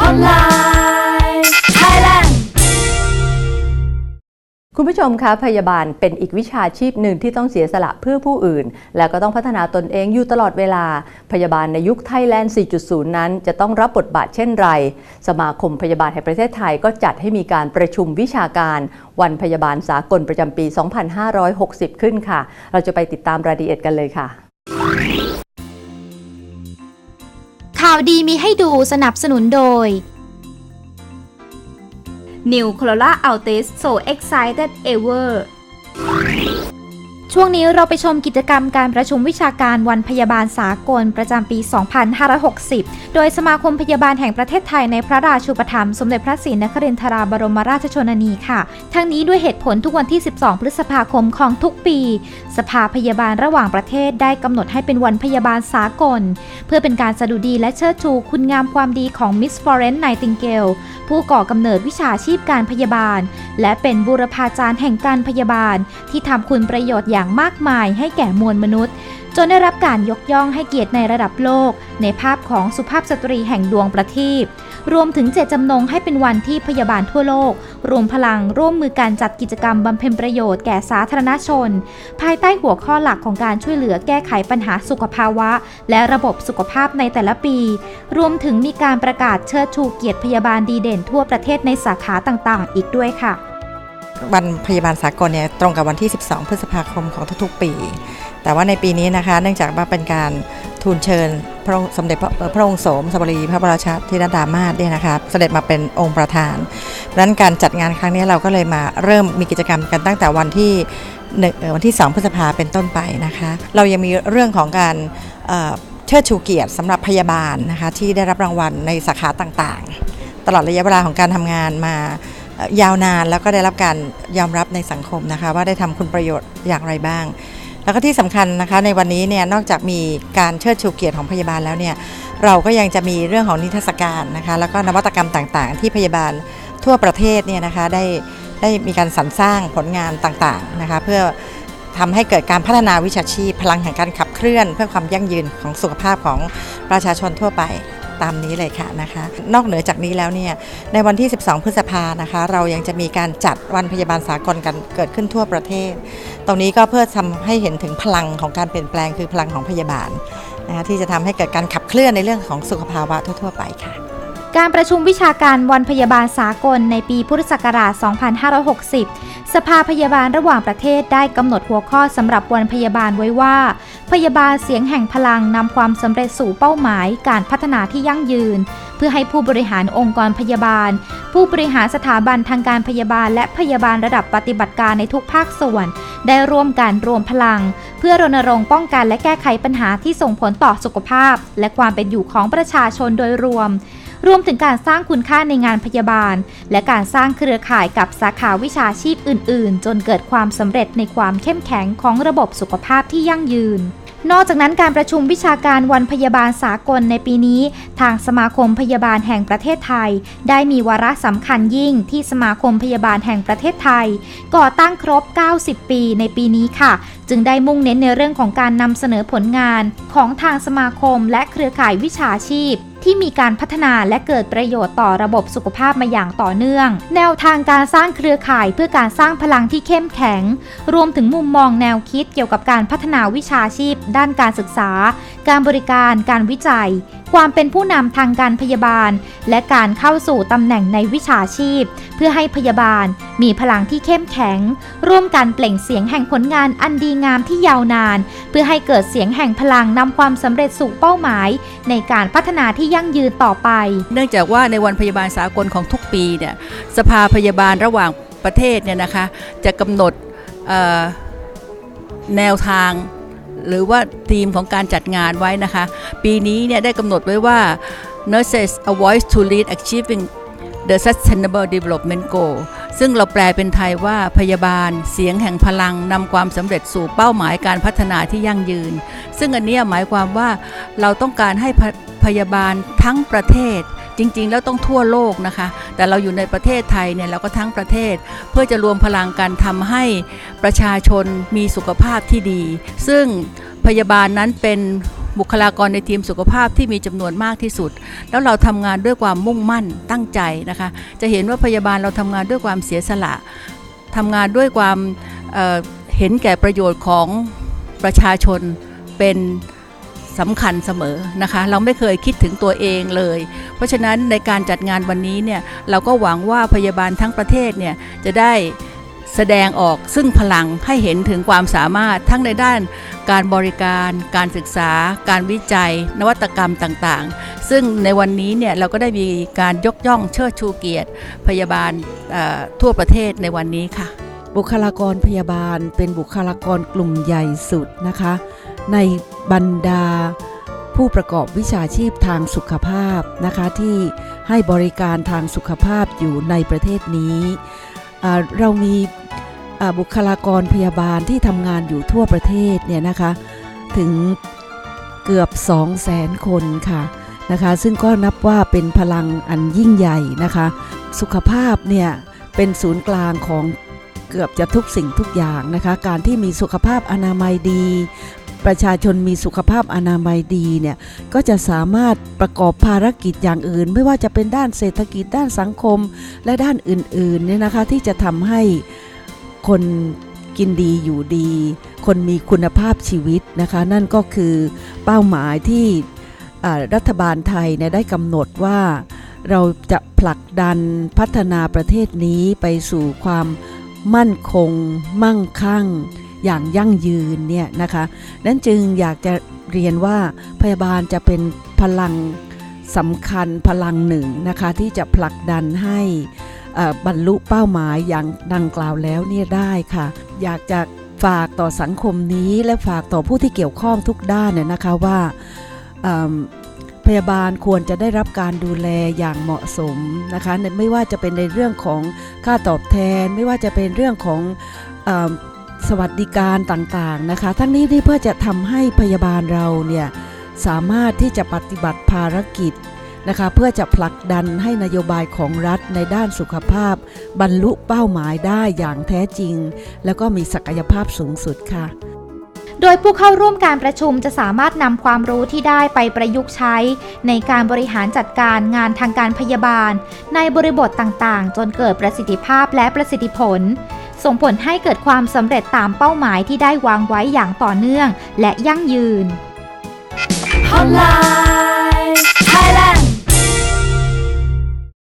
Hotline Thailand คุณผู้ชมคะพยาบาลเป็นอีกวิชาชีพหนึ่งที่ต้องเสียสละเพื่อผู้อื่น และก็ต้องพัฒนาตนเองอยู่ตลอดเวลา พยาบาลในยุคไทยแลนด์ 4.0 นั้น จะต้องรับบทบาทเช่นไร สมาคมพยาบาลแห่งประเทศไทยก็จัดให้มีการประชุมวิชาการ วันพยาบาลสากลประจำปี 2560 ขึ้นค่ะ เราจะไปติดตามรายละเอียดกันเลยค่ะ ข่าวดีมีให้ดูสนับสนุนโดย New Corolla Altis so excited ever ช่วงนี้เราไปชมกิจกรรมการประชุมวิชาการวันพยาบาลสากลประจำปี 2560 โดยสมาคมพยาบาลแห่งประเทศไทยในพระราชูปถัมภ์สมเด็จพระศรีนครินทราบรมราชชนนีค่ะ ทั้งนี้ด้วยเหตุผลทุกวันที่ 12 พฤษภาคมของทุกปี สภาพยาบาลระหว่างประเทศได้กำหนดให้เป็นวันพยาบาลสากล เพื่อเป็นการสดุดีและเชิดชูคุณงามความดีของมิสฟอเรนซ์ไนติงเกลผู้ก่อกำเนิดวิชาชีพการพยาบาล และเป็นบูรพาจารย์แห่งการพยาบาล ที่ทำคุณประโยชน์อย่างมากมายให้แก่มวลมนุษย์ จนได้รับการยกย่องให้เกียรติในระดับโลก ในภาพของสุภาพสตรีแห่งดวงประทีปรวมถึงเจตจำนงให้เป็นวันที่พยาบาลทั่วโลก รวมพลังร่วมมือการจัดกิจกรรมบำเพ็ญประโยชน์แก่สาธารณชน ภายใต้หัวข้อหลักของการช่วยเหลือแก้ไขปัญหาสุขภาวะ และระบบสุขภาพในแต่ละปี รวมถึงมีการประกาศเชิดชูเกียรติพยาบาลดีเด่นทั่วประเทศในสาขาต่างๆ อีกด้วยค่ะ วันพยาบาลสากลเนี่ยตรงกับวันที่ 12 พฤษภาคมของทุกๆปี แต่ว่าในปีนี้นะคะ เนื่องจากว่าเป็นการทูลเชิญพระองค์สมเด็จพระพระองค์โสมสบรีพระบรมราชาธินดามาศเนี่ยนะคะเสด็จมาเป็นองค์ประธานดังนั้นการจัดงานครั้งนี้เราก็เลยมาเริ่มมีกิจกรรมกันตั้งแต่วันที่วันที่ 2 พฤษภาเป็นต้นไปนะคะ เรายังมีเรื่องของการเอ่อเชิดชูเกียรติสำหรับพยาบาลนะคะที่ได้รับรางวัลในสาขาต่างๆ ตลอดระยะเวลาของการทำงานมา ยาวนานแล้วก็ได้รับการยอมรับในสังคมนะคะ ว่าได้ทำคุณประโยชน์อย่างไรบ้าง แล้วก็ที่สำคัญนะคะในวันนี้เนี่ยนอกจากมีการเชิดชูเกียรติของพยาบาลแล้วเนี่ยเราก็ยังจะมีเรื่องของนิทรรศการนะคะแล้วก็นวัตกรรมต่างๆ ที่พยาบาลทั่วประเทศเนี่ยนะคะได้ได้มีการสรรสร้างผลงานต่างๆนะคะเพื่อทำให้เกิดการพัฒนาวิชาชีพ พลังแห่งการขับเคลื่อน เพื่อความยั่งยืนของสุขภาพของประชาชนทั่วไป ตามนี้เลยค่ะนะคะ นอกเหนือจากนี้แล้วเนี่ยในวันที่ 12 พฤษภานะคะ เรายังจะมีการจัดวันพยาบาลสากลกันเกิดขึ้นทั่วประเทศ ตรงนี้ก็เพื่อทำให้เห็นถึงพลังของการเปลี่ยนแปลงคือพลังของพยาบาลนะคะที่จะทำให้เกิดการขับเคลื่อนในเรื่องของสุขภาวะทั่ว ๆ ไปค่ะ การประชุมวิชาการวันพยาบาลสากลในปีพุทธศักราช 2560 สภาพยาบาลระหว่างประเทศได้กำหนดหัวข้อสำหรับวันพยาบาลไว้ว่า พยาบาลเสียงแห่งพลังนำความสำเร็จสู่เป้าหมาย การพัฒนาที่ยั่งยืน เพื่อให้ผู้บริหารองค์กรพยาบาล ผู้บริหารสถาบันทางการพยาบาล และพยาบาลระดับปฏิบัติการในทุกภาคส่วน ได้ร่วมกันรวมพลัง เพื่อรณรงค์ป้องกันและแก้ไขปัญหาที่ส่งผลต่อสุขภาพ และความเป็นอยู่ของประชาชนโดยรวม รวมถึงการสร้างคุณค่าในงานพยาบาล และการสร้างเครือข่ายกับสาขาวิชาชีพอื่น ๆ จนเกิดความสำเร็จในความเข้มแข็งของระบบสุขภาพที่ยั่งยืนนอกจากนั้นการประชุมวิชาการวันพยาบาลสากลในปีนี้ ทางสมาคมพยาบาลแห่งประเทศไทย ได้มีวาระสำคัญยิ่งที่สมาคมพยาบาลแห่งประเทศไทย ก่อตั้งครบ 90 ปีในปีนี้ค่ะ จึงได้มุ่งเน้นในเรื่องของการนำเสนอผลงานของทางสมาคมและเครือข่ายวิชาชีพ ที่มีการพัฒนาและเกิดประโยชน์ต่อระบบสุขภาพมาอย่างต่อเนื่อง แนวทางการสร้างเครือข่ายเพื่อการสร้างพลังที่เข้มแข็ง รวมถึงมุมมองแนวคิดเกี่ยวกับการพัฒนาวิชาชีพ ด้านการศึกษา การบริการ การวิจัย ความเป็นผู้นำทางการพยาบาล และการเข้าสู่ตำแหน่งในวิชาชีพ เพื่อให้พยาบาล มีพลังที่เข้มแข็ง ร่วมกันเปล่งเสียงแห่งผลงานอันดีงามที่ยาวนาน เพื่อให้เกิดเสียงแห่งพลังนำความสำเร็จสู่เป้าหมาย ในการพัฒนาที่ยั่งยืนต่อไป เนื่องจากว่าในวันพยาบาลสากลของทุกปีเนี่ยสภาพยาบาลระหว่างประเทศเนี่ยนะคะจะกำหนดแนวทางหรือว่าธีมของการจัดงานไว้นะคะ ปีนี้เนี่ยได้กำหนดไว้ว่า Nurses a Voice to Lead Achieving the Sustainable Development Goal ซึ่งเราแปลเป็นไทยว่าพยาบาล เสียงแห่งพลังนำความสำเร็จสู่เป้าหมายการพัฒนาที่ยั่งยืน ซึ่งอันนี้หมายความว่าเราต้องการให้พพยาบาลทั้งประเทศจริง ๆ แล้วต้องทั่วโลกนะคะ แต่เราอยู่ในประเทศไทยเนี่ยเราก็ทั้งประเทศ เพื่อจะรวมพลังกันทำให้ประชาชนมีสุขภาพที่ดี ซึ่งพยาบาลนั้นเป็น บุคลากรในทีมสุขภาพที่มีจำนวนมากที่สุด แล้วเราทำงานด้วยความมุ่งมั่นตั้งใจนะคะ จะเห็นว่าพยาบาลเราทำงานด้วยความเสียสละทำงานด้วยความเเห็นแก่ประโยชน์ของประชาชนเป็นสำคัญเสมอนะคะ เราไม่เคยคิดถึงตัวเองเลย เพราะฉะนั้นในการจัดงานวันนี้เนี่ยเราก็หวังว่าพยาบาลทั้งประเทศเนี่ยจะได้ แสดงออกซึ่งพลังให้เห็นถึงความสามารถทั้งในด้านการบริการ การศึกษา การวิจัย นวัตกรรมต่างๆ ซึ่งในวันนี้เนี่ยเราก็ได้มีการยกย่องเชิดชูเกียรติ พยาบาลทั่วประเทศในวันนี้ค่ะ บุคลากรพยาบาลเป็นบุคลากรกลุ่มใหญ่สุดนะคะ ในบรรดาผู้ประกอบวิชาชีพทางสุขภาพนะคะที่ให้บริการทางสุขภาพอยู่ในประเทศนี้ เรามีบุคลากรพยาบาลที่ทำงานอยู่ทั่วประเทศเนี่ยนะคะถึงเกือบ 2 0 0แสนคนค่ะนะคะซึ่งก็นับว่าเป็นพลังอันยิ่งใหญ่นะคะสุขภาพเนี่ยเป็นศูนย์กลางของเกือบจะทุกสิ่งทุกอย่างนะคะ การที่มีสุขภาพอนามัยดี ประชาชนมีสุขภาพอนามัยดีเนี่ยก็จะสามารถประกอบภารกิจอย่างอื่น ไม่ว่าจะเป็นด้านเศรษฐกิจด้านสังคมและด้านอื่นๆเนี่ยนะคะที่จะทำให้คนกินดีอยู่ดี คนมีคุณภาพชีวิตนะคะ นั่นก็คือเป้าหมายที่รัฐบาลไทยเนี่ยได้กำหนดว่าเราจะผลักดันพัฒนาประเทศนี้ไปสู่ความมั่นคง มั่งคั่ง อย่างยั่งยืนเนี่ยนะคะนั้นจึงอยากจะเรียนว่าพยาบาลจะเป็นพลังสำคัญพลังหนึ่งนะคะที่จะผลักดันให้บรรลุเป้าหมายอย่างดังกล่าวแล้วเนี่ยได้ค่ะ อยากจะฝากต่อสังคมนี้และฝากต่อผู้ที่เกี่ยวข้องทุกด้านเนี่ยนะคะว่าพยาบาลควรจะได้รับการดูแลอย่างเหมาะสมนะคะไม่ว่าจะเป็นในเรื่องของค่าตอบแทน ไม่ว่าจะเป็นเรื่องของ สวัสดิการต่างๆนะคะ ทั้งนี้นี่เพื่อจะทำให้พยาบาลเราเนี่ยสามารถที่จะปฏิบัติภารกิจนะคะเพื่อจะผลักดันให้นโยบายของรัฐในด้านสุขภาพ บรรลุเป้าหมายได้อย่างแท้จริง แล้วก็มีศักยภาพสูงสุดค่ะ โดยผู้เข้าร่วมการประชุมจะสามารถนำความรู้ที่ได้ไปประยุกต์ใช้ ในการบริหารจัดการงานทางการพยาบาล ในบริบทต่างๆ จนเกิดประสิทธิภาพและประสิทธิผล ส่งผลให้เกิดความสำเร็จตามเป้าหมายที่ได้วางไว้อย่างต่อเนื่องและยั่งยืน Hotline